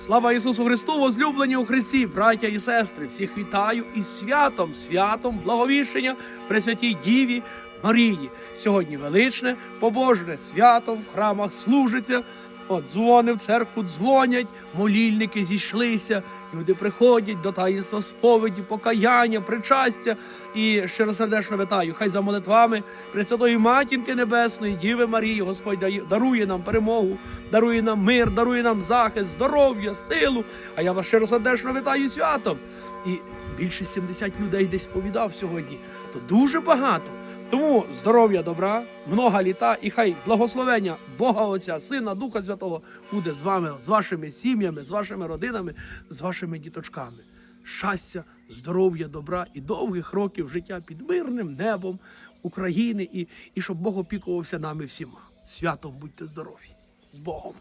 Слава Ісусу Христу, возлюблені у Христі, браття і сестри, всіх вітаю і святом, святом благовіщення Пресвятій Діві Марії. Сьогодні величне, побожне свято в храмах служиться. От дзвони в церкву дзвонять, молільники зійшлися, люди приходять до таїнства сповіді, покаяння, причастя. І щиросердечно вітаю. Хай за молитвами Пресвятої Матінки Небесної, Діви Марії, Господь дарує нам перемогу, дарує нам мир, дарує нам захист, здоров'я, силу. А я вас щиросердечно вітаю святом. І більше 70 людей десь повідав сьогодні. То дуже багато. Тому здоров'я, добра, много літа, і хай благословення Бога Отця, Сина, Духа Святого буде з вами, з вашими сім'ями, з вашими родинами, з вашими діточками. Щастя, здоров'я, добра і довгих років життя під мирним небом України, і, і щоб Бог опікувався нами всіма. Святом будьте здорові! З Богом!